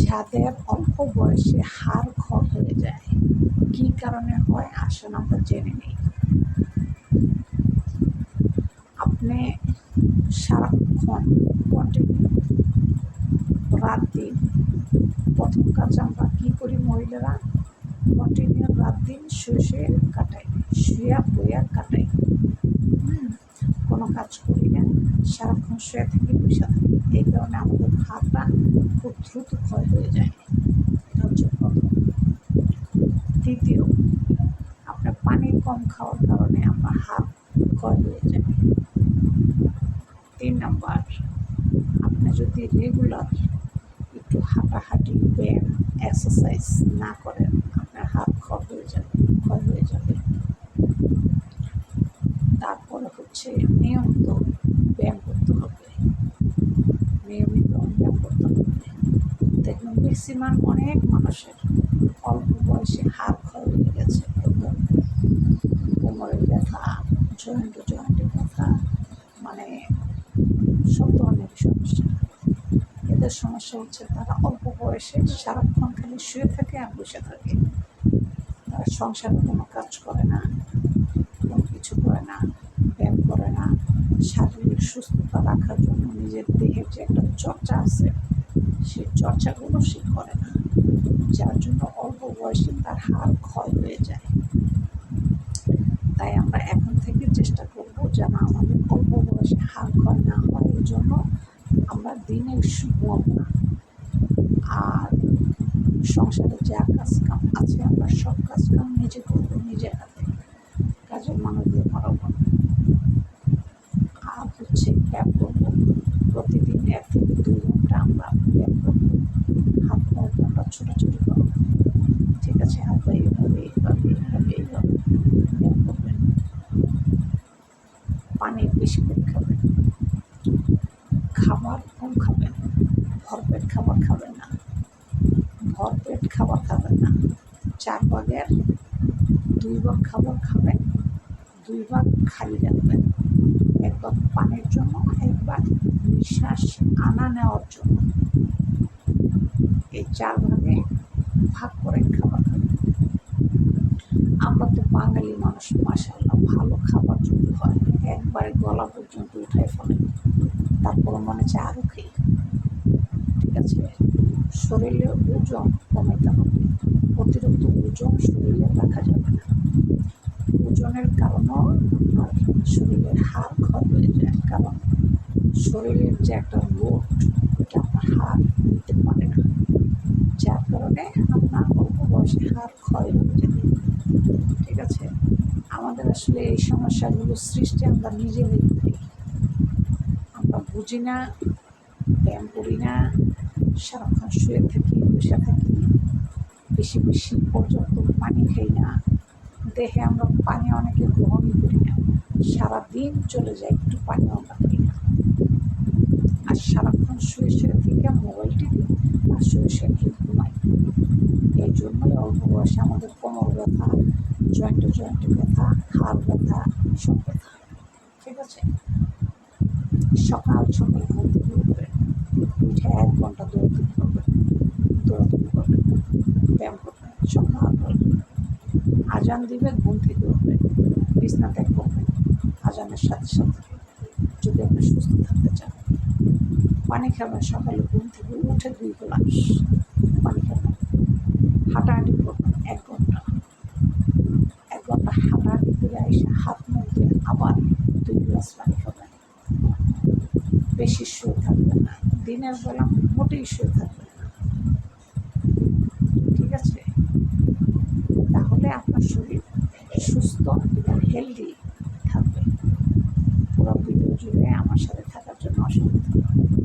যাদের অল্প বয়সে হাড় ক্ষয় হয়ে যায়, কি কারণে হয় আসুন আমরা জেনে নিই। আপনি সারাক্ষণ কন্টিনিউ রাত দিন প্রথম কাজ আমরা কী করি মহিলারা? কন্টিনিউ রাত দিন শুয়ে শুয়ে কাটাই, শুয়া বইয়া কাটাই। কোনো কাজ করি না। সারাক্ষণ শুয়ে থেকে, বসে থাকি। এই কারণে আমাদের হাতটা খুব দ্রুত ক্ষয় হয়ে যায়। এটা হচ্ছে দ্বিতীয়, আপনার পানি কম খাওয়ার কারণে আমার হাত ক্ষয় হয়ে যায়। তিন নম্বর, আপনি যদি রেগুলার একটু হাঁটাহাঁটি ব্যায়াম এক্সারসাইজ না করেন, আপনার হাত ক্ষয় হয়ে যাবে, ক্ষয় হয়ে যাবে তারপরে হচ্ছে নিয়মিত ব্যায়াম করতে হবে নিয়মিত ব্যায়াম করতে হবে দেখবেন ম্যাক্সিমাম অনেক মানুষের অল্প বয়সে হাড় ক্ষয় হয়ে গেছে কোমরের ব্যথা, জয়েন্ট জয়েন্টের ব্যথা মানে সব ধরনের সমস্যা। এদের সমস্যা হচ্ছে তারা অল্প বয়সে সারাক্ষণ খালি শুয়ে থাকে আর বসে থাকে। তারা সংসারে কোনো কাজ করে না, কোনো কিছু করে না, ব্যায়াম করে না। শারীরিক সুস্থতা রাখার জন্য নিজের দেহের যে একটা চর্চা আছে সেই চর্চাগুলো সে করে না। যার জন্য অল্প বয়সে তার হাড় ক্ষয় হয়ে যায়। তাই আমরা এখন থেকে চেষ্টা করব যেন আমাদের অল্প বয়সে হাড় ক্ষয় না হয়, এই জন্য আমরা দিনে ঘুমাব না আর সংসারে যা কাজ কাম আছে, আমরা সব কাজ কাম নিজে করব নিজে হাতে কাজের মানুষ দিয়ে করাবো না। আর হচ্ছে ব্যায়াম করব প্রতিদিন এক থেকে দুই ঘণ্টা আমরা ব্যায়াম করব হাত পায়ে আমরা ছোটাছুটি করব ঠিক আছে হাত পায়ে এইভাবে এইভাবে এইভাবে এইভাবে ব্যায়াম করবেন পানি বেশি করে খাবেন খাবার কম খাবেন ভরপেট খাবার খাবেন না ভরপেট খাবার খাবেন না। চার ভাগের দুই ভাগ খাবার খাবেন দুই ভাগ খালি রাখবেন এক ভাগ পানির জন্য, এক ভাগ নিঃশ্বাস আনা নেওয়ার জন্য। এই চার ভাগে ভাগ করে খাবার খাবেন আমরা তো বাঙালি মানুষ মাসাল্লাহ ভালো খাবার যদি হয়, একবারে গলা পর্যন্ত উঠাই ফেলে। তারপর মনে হচ্ছে আরও খেয়ে ঠিক আছে? শরীরে ওজন কমাইতে হবে। অতিরিক্ত ওজন শরীরে রাখা যাবে না। ওজনের কারণেও আপনার শরীরের হাড় ক্ষয় হয়ে যায়। কারণ শরীরের যে একটা লোড ওটা আপনার হাড় নিতে পারে না। যার কারণে আপনার অল্প বয়সে হাড় ক্ষয় হয়ে যাবে। ঠিক আছে? আমাদের আসলে এই সমস্যাগুলো সৃষ্টি আমরা নিজে করি আমরা বুঝি না, ব্যায়াম করি না, সারাক্ষণ শুয়ে থাকি, বসে থাকি, বেশি বেশি পর্যাপ্ত পানি খাই না। দেহে আমরা পানি অনেকে গ্রহণই করি না। সারাদিন চলে যায় একটু পানি আমরা খাই আর সারাক্ষণ শুয়ে শুয়ে থেকে মোবাইল টিভি আর শুয়ে শুয়ে খেয়ে ঘুমাই এই জন্যই অল্প বয়সে আমাদের কোমর ব্যথা, জয়েন্টে জয়েন্টে ব্যথা হাড় ব্যথা সব ব্যথা। ঠিক আছে? সকাল সকাল ঘুম থেকে উঠবে, উঠে এক ঘণ্টা দৌড়াদৌড়ি করবে দৌড়াদৌড়ি করবে, ব্যায়াম করবে, সকাল আজান দিবে, ঘুম থেকে উঠবেন বিছনা ত্যাগ করবেন আজানের সাথে সাথে যদি আপনি সুস্থ থাকতে চান। পানি খাবেন সকালে ঘুম থেকে উঠে দুই গ্লাস পানি খাবেন হাঁটাহাঁটি করবেন এক ঘণ্টা। এক ঘণ্টা হাঁটাহাঁটি করে এসে হাত মুখ দিয়ে আবার দুই গ্লাস পানি খাবেন বেশি শুয়ে থাকবেন না। দিনের বেলা মোটেই শুয়ে থাকবেন না। ঠিক আছে? তাহলে আপনার শরীর সুস্থ এবং হেলদি থাকবে। পুরো ভিডিও জুড়ে আমার সাথে থাকার জন্য অসংখ্য ধন্যবাদ